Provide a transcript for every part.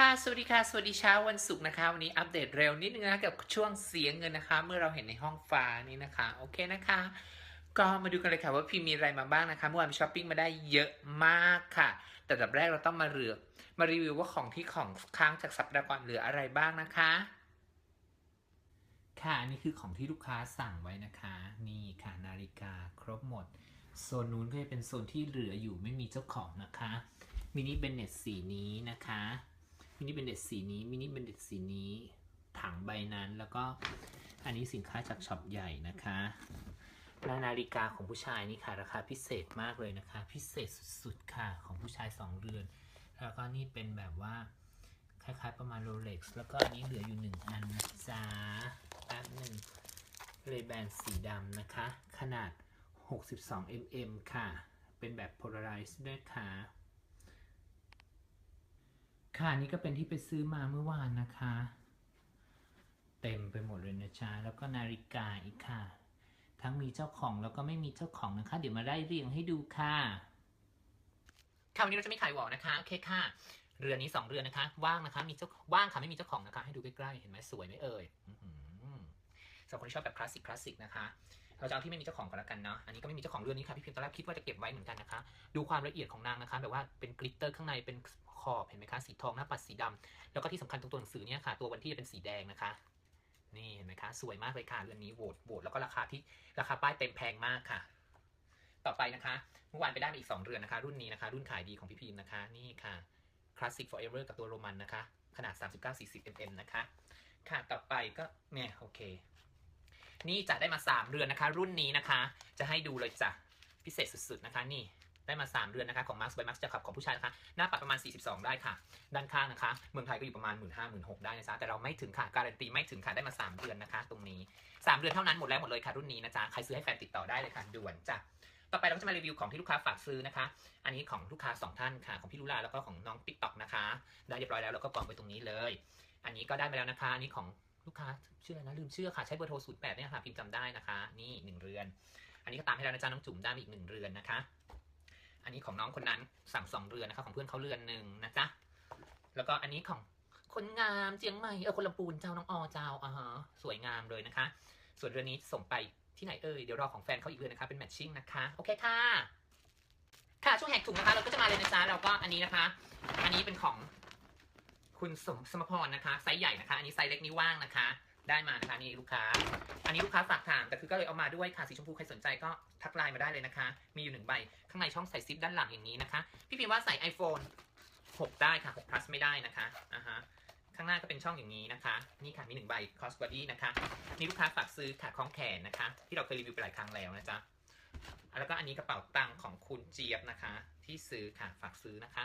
ค่ะ สวัสดีค่ะ สวัสดีเช้าวันศุกร์นะคะ วันนี้อัปเดตเร็วนิดนึงนะกับช่วงเสียงเงินนะคะ เมื่อเราเห็นในห้องฟ้านี่นะคะ โอเคนะคะ ก็มาดูกันเลยค่ะว่าพี่มีอะไรมาบ้างนะคะ เมื่อวานช้อปปิ้งมาได้เยอะมากค่ะ แต่ดับแรกเราต้องมาเรือมารีวิวว่าของที่ของค้างจากสัปดาห์ก่อนเหลืออะไรบ้างนะคะ ค่ะอันนี่คือของที่ลูกค้าสั่งไว้นะคะ นี่ค่ะนาฬิกาครบหมด โซนนู้นก็จะเป็นโซนที่เหลืออยู่ไม่มีเจ้าของนะคะมินิเบนเน็ตสีนี้นะคะ มินิเบนเน็ตสีนี้มินิเบนเน็ตสีนี้ถังใบนั้นแล้วก็อันนี้สินค้าจากช็อปใหญ่นะคะและนาฬิกาของผู้ชายนี่ค่ะ ราคาพิเศษมากเลยนะคะ พิเศษสุดๆค่ะของผู้ชายสองเรือน แล้วก็นี่เป็นแบบว่าคล้ายๆประมาณโรเล็กซ์แล้วก็อันนี้เหลืออยู่หนึ่งอันนะจ๊ะแป๊บหนึ่งเลยแบนสีดำนะคะ ขนาด 62 mm ค่ะ เป็นแบบ polarize ด้วยค่ะ ค่ะอันนี้ก็เป็นที่ไปซื้อมาเมื่อวานนะคะ เต็มไปหมดเลยนะจ๊ะแล้วก็นาฬิกาอีกค่ะ ทั้งมีเจ้าของแล้วก็ไม่มีเจ้าของนะคะ เดี๋ยวมาไล่เรียงให้ดูค่ะค่ะวันนี้เราจะไม่ขายวอลนะคะโอเคค่ะเรือนนี้สองเรือนนะคะ ว่างนะคะมีเจ้าว่างค่ะไม่มีเจ้าของนะคะ ให้ดูใกล้ๆเห็นไหมสวยไหมเอ่ยอื้อหือสำหรับคนที่ชอบแบบคลาสสิกคลาสสิกนะคะเราจะเอาที่ไม่มีเจ้าของก่อนละกันเนาะ อันนี้ก็ไม่มีเจ้าของเรือนนี้ค่ะพี่พิมพ์ตอนแรกคิดว่าจะเก็บไว้เหมือนกันนะคะ ดูความละเอียดของนางนะคะ แบบว่าเป็นกลิตเตอร์ข้างใน เป็น ขอบเห็นไหมคะสีทองหน้าปัดสีดำแล้วก็ที่สำคัญตรงตัวหนังสือเนี่ยค่ะ ตัววันที่จะเป็นสีแดงนะคะ นี่เห็นไหมคะสวยมากเลยค่ะเรือนนี้โหวตโหวตแล้วก็ราคาที่ราคาป้ายเต็มแพงมากค่ะ ต่อไปนะคะเมื่อวานไปได้มาอีก 2 เรือนนะคะ รุ่นนี้นะคะ รุ่นขายดีของพี่พิมพ์นะคะนี่ค่ะ Classic Forever กับตัวโรมันนะคะ ขนาด 39-40 mm นะคะ ค่ะต่อไปก็เนี่ยโอเค นี่จะได้มา 3 เรือนนะคะ รุ่นนี้นะคะ จะให้ดูเลยจ้ะพิเศษสุดๆนะคะนี่ ได้มา 3เรือนนะคะของ Max by Max จะขับของผู้ชายนะคะ หน้าปัดประมาณ 42 ได้ค่ะ ด้านข้างนะคะ เมืองไทยก็อยู่ประมาณ 1 5 0 0 0 1 6 0 0ได้นะจ๊ะแต่เราไม่ถึงค่ะ การันตีไม่ถึงค่ะได้มา 3 เดือนนะคะ ตรงนี้ 3 เดือนเท่านั้นหมดแล้วหมดเลยค่ะรุ่นนี้นะจ๊ะใครซื้อให้แฟนติดต่อได้เลยค่ะด่วนจ้ะต่อไปเราจะมารีวิวของที่ลูกค้าฝากซื้อนะคะ อันนี้ของลูกค้า 2 ท่านค่ะ ของพี่ลุลาแล้วก็ของน้องติ๊กต็อกนะคะ ได้เรียบร้อยแล้วแล้วก็กล่องไว้ตรงนี้เลย อันนี้ก็ได้มาแล้วนะคะ อันนี้ของลูกค้าชื่ออะไรนะลืมชื่อค่ะ ใช้เบอร์โทร08เนี่ยค่ะพิมพ์จำได้นะคะ นี่หนึ่งเรือน อันนี้ก็ตามให้แล้วนะจ๊ะน้องจุ๋มได้มาอีกหนึ่งเรือนนะคะ อันนี้ของน้องคนนั้นสั่งสองเรือนนะคะของเพื่อนเขาเรือนหนึ่งนะจ๊ะแล้วก็อันนี้ของคนงามเจียงใหม่เออคนลำปูนเจ้าน้องอเจ้าอ่าฮะสวยงามเลยนะคะ ส่วนเรือนนี้ส่งไปที่ไหนเอ่ยเดี๋ยวรอของแฟนเขาอีกเรือนนะคะเป็นแมทชิ่งนะคะโอเคค่ะค่ะช่วงแหกถุงนะคะ เราก็จะมาเลยนะจ๊ะเราก็อันนี้นะคะ อันนี้เป็นของคุณสมสมพรนะคะไซส์ใหญ่นะคะ อันนี้ไซส์เล็กนี่ว่างนะคะ ได้มานะคะนี่ลูกค้า อันนี้ลูกค้าฝากถามแต่คือก็เลยเอามาด้วยค่ะสีชมพูใครสนใจก็ทักไลน์มาได้เลยนะคะ มีอยู่หนึ่งใบ ข้างในช่องใส่ซิปด้านหลังอย่างนี้นะคะ พี่พิมพ์ว่าใส่ iPhone 6 ได้ค่ะ6 plus ไม่ได้นะคะอ่าฮะข้างหน้าก็เป็นช่องอย่างนี้นะคะ นี่ค่ะมีหนึ่งใบ cross body นะคะนี่ลูกค้าฝากซื้อค่ะคล้องแขนนะคะ ที่เราเคยรีวิวไปหลายครั้งแล้วนะจ๊ะแล้วก็อันนี้กระเป๋าตังค์ของคุณเจี๊ยบนะคะ ที่ซื้อค่ะฝากซื้อนะคะ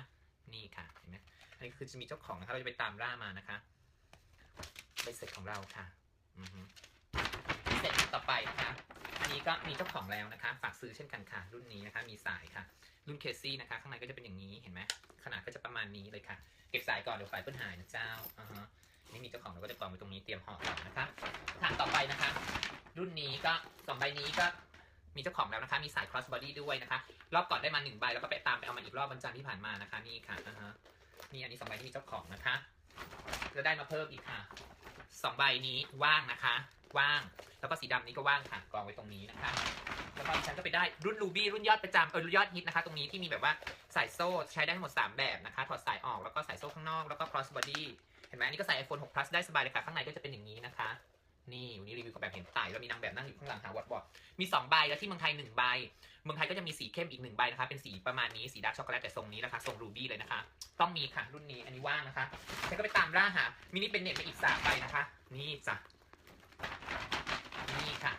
นี่ค่ะเห็นไหมอันนี้คือจะมีเจ้าของนะคะเราจะไปตามล่ามานะคะ ใบเสร็จของเราค่ะอือฮึเสร็จต่อไปนะคะอันนี้ก็มีเจ้าของแล้วนะคะ ฝากซื้อเช่นกันค่ะ รุ่นนี้นะคะ มีสายค่ะ รุ่นเคซี่นะคะ ข้างในก็จะเป็นอย่างนี้เห็นไหมขนาดก็จะประมาณนี้เลยค่ะ เก็บสายก่อนเดี๋ยวไฟเปิ้ลหายนะเจ้าอ่าฮะนี่มีเจ้าของเราก็จะกองไว้ตรงนี้เตรียมห่อก่อนนะคะค่ะต่อไปนะคะ รุ่นนี้ก็สองใบนี้ก็มีเจ้าของแล้วนะคะ มีสาย cross body ด้วยนะคะ รอบก่อนได้มาหนึ่งใบแล้วก็ไปตามไปเอามาอีกรอบวันจันทร์ที่ผ่านมานะคะ นี่ค่ะอ่าฮะนี่อันนี้สองใบที่มีเจ้าของนะคะจะได้มาเพิ่มอีกค่ะ สองใบนี้ว่างนะคะ ว่าง แล้วก็สีดำนี้ก็ว่างค่ะกองไว้ตรงนี้นะคะ แล้วก็ฉันก็ไปได้รุ่นรูบี้รุ่นยอดประจำเออรุ่นยอดฮิตนะคะ ตรงนี้ที่มีแบบว่าสายโซ่ใช้ได้ทั้งหมด 3 แบบนะคะ ถอดสายออกแล้วก็สายโซ่ข้างนอกแล้วก็ cross body เห็นไหมอันนี้ก็ใส่ iPhone 6 plus ได้สบายเลยค่ะ ข้างในก็จะเป็นอย่างนี้นะคะ นี่วันนี้รีวิวกับแบบเห็นไต่แล้วมีนางแบบนั่งอยู่ข้างหลังหาวอดบอดมี2ใบแล้วที่เมืองไทย1ใบเมืองไทยก็จะมีสีเข้มอีก1ใบนะคะเป็นสีประมาณนี้สีดาร์กช็อกโกแลตแต่ทรงนี้นะคะทรงรูบี้เลยนะคะ ต้องมีค่ะรุ่นนี้อันนี้ว่างนะคะฉันก็ไปตามล่าหามินิเป็นเน็ตมาอีกสามใบนะคะ นี่จ้ะนี่ค่ะ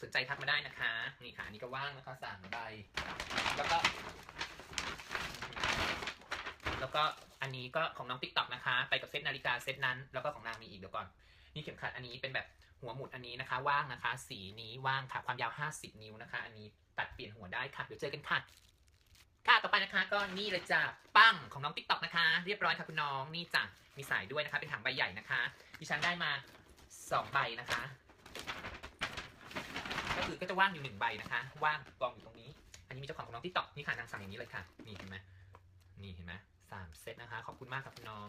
สนใจทักมาได้นะคะ นี่ค่ะนนี้ก็ว่างนะคะสามใบแล้วก็ แล้วก็อันนี้ก็ของน้องติ๊กต็อกนะคะ ไปกับเซตนาฬิกาเซตนั้น แล้วก็ของนางมีอีกเดี๋ยวก่อน นี่เข็มขัดอันนี้เป็นแบบหัวหมุดอันนี้นะคะ ว่างนะคะ สีนี้ว่างค่ะ ความยาว 50 นิ้วนะคะ อันนี้ตัดเปลี่ยนหัวได้ค่ะ เดี๋ยวเจอกันค่ะ ค่ะ ต่อไปนะคะ ก็นี่เลยจ้ะปั้งของน้องติ๊กต็อกนะคะ เรียบร้อยค่ะคุณน้อง นี่จ้ะ มีสายด้วยนะคะ เป็นถังใบใหญ่นะคะ ดิฉันได้มาสองใบนะคะ ก็คือก็จะว่างอยู่หนึ่งใบนะคะ ว่างกองอยู่ตรงนี้ อันนี้มีเจ้าของของน้องติ๊กต็อกนี่ค่ะนางสั่งอย่างนี้เลยค่ะ นี่เห็นไหมนี่เห็นไหมสามเซตนะคะ ขอบคุณมากครับคุณน้อง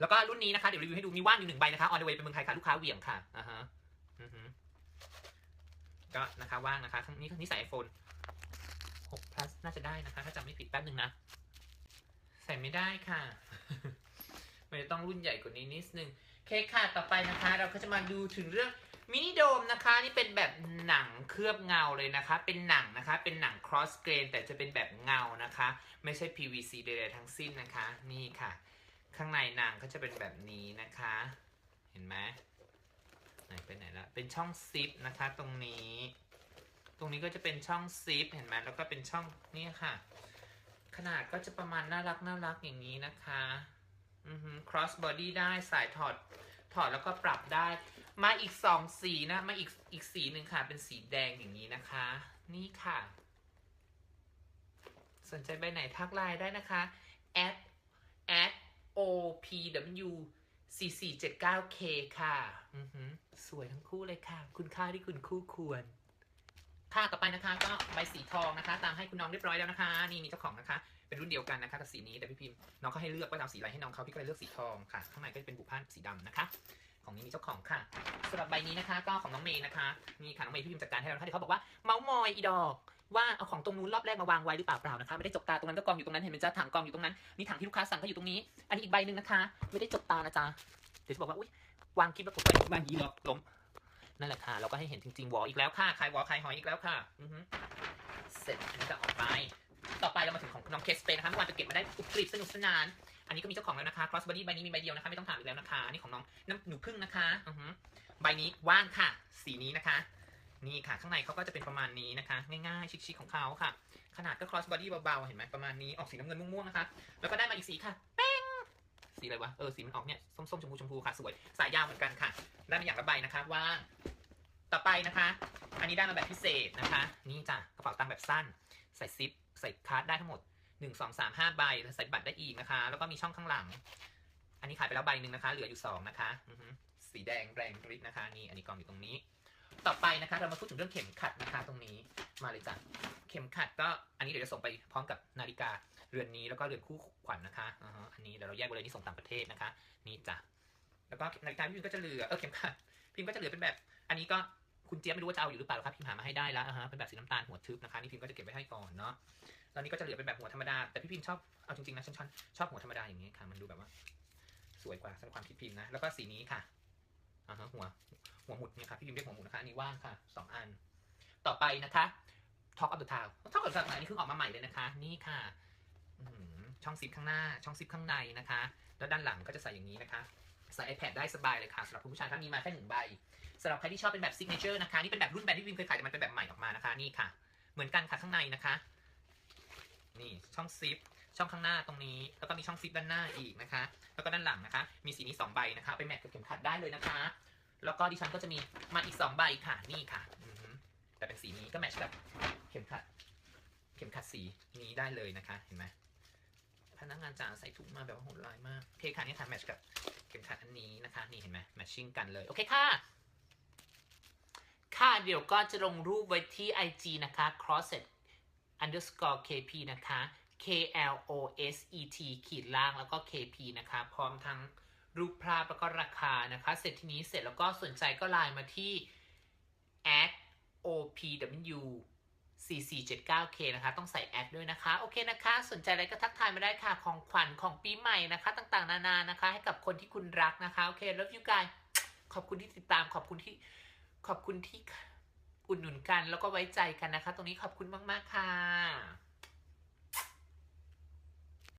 แล้วก็รุ่นนี้นะคะเดี๋ยวรีวิวให้ดูมีว่างอยู่หนึ่งใบนะคะออนเด way เป็นเมืองไทยค่ะลูกค้าเหวี่ยงค่ะอ่าฮะก็นะคะว่างนะคะข้งนี้นี่ใส่ไอโฟน6 plus น่าจะได้นะคะ ถ้าจำไม่ผิดแป๊บหนึ่งนะ ใส่ไม่ได้ค่ะ มันจะต้องรุ่นใหญ่กว่านี้นิดนึงโอเคค่ะต่อไปนะคะ เราก็จะมาดูถึงเรื่องมินิโดมนะคะ นี่เป็นแบบหนังเคลือบเงาเลยนะคะ เป็นหนังนะคะ เป็นหนัง cross grain แต่จะเป็นแบบเงานะคะ ไม่ใช่ PVC ใดๆทั้งสิ้นนะคะ นี่ค่ะ ข้างในนังก็จะเป็นแบบนี้นะคะ เห็นไหมไหนไปไหนละเป็นช่องซิปนะคะ ตรงนี้ ตรงนี้ก็จะเป็นช่องซิปเห็นไหมแล้วก็เป็นช่องนี่ค่ะ ขนาดก็จะประมาณน่ารักน่ารักอย่างนี้นะคะอือฮึ cross body ได้สายถอดถอดแล้วก็ปรับได้ มาอีกสองสีนะมาอีกอีกสีหนึ่งค่ะ เป็นสีแดงอย่างนี้นะคะ นี่ค่ะ สนใจใบไหนทักไลน์ได้นะคะ at at opw 4479k ค่ะ อือหือ สวยทั้งคู่เลยค่ะ คุณค่าที่คุณคู่ควร ค่าต่อไปนะคะก็ใบสีทองนะคะ ตามให้คุณน้องเรียบร้อยแล้วนะคะ นี่มีเจ้าของนะคะ เป็นรุ่นเดียวกันนะคะกับสีนี้แต่พี่พิมพ์น้องก็ให้เลือกว่าจะเอาสีอะไรให้น้องเขาพี่ก็เลยเลือกสีทองค่ะ ข้างในก็จะเป็นบุพานสีดำนะคะ ของนี้มีเจ้าของค่ะสำหรับใบนี้นะคะ ก็ของน้องเมย์นะคะนี่ค่ะน้องเมย์พี่พิมพ์จัดการให้แล้วนะคะเดี๋ยวเขาบอกว่าเมาส์มอยอีดอก ว่าเอาของตรงนู้นรอบแรกมาวางไว้หรือเปล่าเปล่านะคะไม่ได้จกตาตรงนั้นก็กองอยู่ตรงนั้นเห็นไหมจ๊ะถังกองอยู่ตรงนั้นนี่ถังที่ลูกค้าสั่งก็อยู่ตรงนี้ อันนี้อีกใบหนึ่งนะคะ ไม่ได้จกตานะจ๊ะเดี๋ยวจะบอกว่าอุ้ยวางคลิปแล้วกดไปวางยีหรอกล้มนั่นแหละค่ะเราก็ให้เห็นจริงๆวอลอีกแล้วค่ะใครวอลใครหอยอีกแล้วค่ะอือฮึเสร็จอันนี้ก็ออกไป ต่อไปเรามาถึงของน้องเคสเปนนะคะเมื่อวานไปเก็บมาได้กรุบกริบสนุกสนาน อันนี้ก็มีเจ้าของแล้วนะคะ cross body ใบนี้มีใบเดียวนะคะ ไม่ต้องถามอีกแล้วนะคะอันนี่ของน้องน้ำหนูพึ่งนะคะอือฮึใบนี้ว่างค่ะ สีนี้นะคะ นี่ค่ะ ข้างในเขาก็จะเป็นประมาณนี้นะคะ ง่ายๆชิคๆของเขาค่ะ ขนาดก็ cross body เบาๆเห็นไหมประมาณนี้ออกสีน้ำเงินม่วงๆนะคะ แล้วก็ได้มาอีกสีค่ะเป้งสีอะไรวะเออสีมันออกเนี่ยส้มๆชมพูชมพูค่ะสวยสายยาวเหมือนกันค่ะได้มาอย่างละใบนะคะว่างต่อไปนะคะ อันนี้ได้มาแบบพิเศษนะคะ นี่จ้ะกระเป๋าตังค์แบบสั้นใส่ซิป ใส่คาร์ดได้ทั้งหมดหนึ่งสองสามห้าใบแล้วใส่บัตรได้อีกนะคะ แล้วก็มีช่องข้างหลัง อันนี้ขายไปแล้วใบหนึ่งนะคะ เหลืออยู่สองนะคะสีแดงแรงฤทธิ์นะคะ นี่อันนี้กองอยู่ตรงนี้ ต่อไปนะคะ เรามาพูดถึงเรื่องเข็มขัดนะคะตรงนี้มาเลยจ้ะเข็มขัดก็อันนี้เดี๋ยวจะส่งไปพร้อมกับนาฬิกาเรือนนี้แล้วก็เรือนคู่ขวัญนะคะอ,อันนี้เดี๋ยวเราแยกไว้เลยนี่ส่งต่างประเทศนะคะ นี่จ้ะแล้วก็นาฬิกาพี่พิมก็จะเหลือเออเข็มขัดพิมก็จะเหลือเป็นแบบ อันนี้ก็ คุณเจี๊ยบไม่รู้ว่าจะเอาอยู่หรือเปล่าครับพิมหามาให้ได้แล้วอ่าฮะเป็นแบบสีน้ำตาลหัวทึบนะคะนี่พิมก็จะเก็บไว้ให้ก่อนเนาะตอนนี้ก็จะเหลือเป็นแบบหัวธรรมดาแต่พี่พิมชอบเอาจริงๆนะฉันชอบชอบหัวธรรมดาอย่างนี้ค่ะ มันดูแบบว่า สวยกว่าสำหรับความคิดพิมพ์นะแล้วก็สีนี้ค่ะอ่าฮะหัวหัวหมุดเนี่ยค่ะพี่พิมพ์เรียกหัวหมุดนะคะอันนี้ว่างค่ะสองอัน ต่อไปนะคะ Talk of the Town Talk of the Town อันนี้คือออกมาใหม่เลยนะคะ นี่ค่ะช่องซิปข้างหน้าช่องซิปข้างในนะคะ แล้วด้านหลังก็จะใส่อย่างนี้นะคะใส่ iPad ได้สบายเลยค่ะสำหรับคุณผู้ชายถ้ามีมาแค่หนึ่งใบ สำหรับใครที่ชอบเป็นแบบ signature นะคะ นี่เป็นแบบรุ่นแบรนด์ที่พิมเคยขายแต่มันเป็นแบบใหม่ออกมานะคะ นี่ค่ะ เหมือนกันค่ะข้างในนะคะ นี่ช่องซิปช่องข้างหน้าตรงนี้ แล้วก็มีช่องซิปด้านหน้าอีกนะคะ แล้วก็ด้านหลังนะคะ มีสีนี้สองใบนะคะ ไปแมทกับเข็มขัดได้เลยนะคะ แล้วก็ดิฉันก็จะมีมาอีกสองใบค่ะ นี่ค่ะ แต่เป็นสีนี้ก็แมทกับเข็มขัด เข็มขัดสีนี้ได้เลยนะคะ เห็นไหมพนักงานจ่าใส่ถุงมาแบบว่าโหดร้ายมาก โอเคค่ะนี่ค่ะแมทกับเข็มขัดอันนี้นะคะ นี่เห็นไหมแมทชิ่งกันเลย โอเคค่ะ ค่ะเดี๋ยวก็จะลงรูปไว้ที่ IG นะคะ crosset underscore kp นะคะ k l o s e t ขีดล่างแล้วก็ kp นะคะ พร้อมทั้งรูปภาพแล้วก็ราคานะคะ เสร็จทีนี้เสร็จแล้วก็สนใจก็ไลน์มาที่ at opw 4479k นะคะ ต้องใส่แอดด้วยนะคะ โอเคนะคะ สนใจอะไรก็ทักทายมาได้ค่ะ ของขวัญของปีใหม่นะคะ ต่างๆ นานานะคะ ให้กับคนที่คุณรักนะคะ โอเค love you guys ขอบคุณที่ติดตาม ขอบคุณที่ ขอบคุณที่อุดหนุนกันแล้วก็ไว้ใจกันนะคะ ตรงนี้ขอบคุณมาก ๆ ค่ะ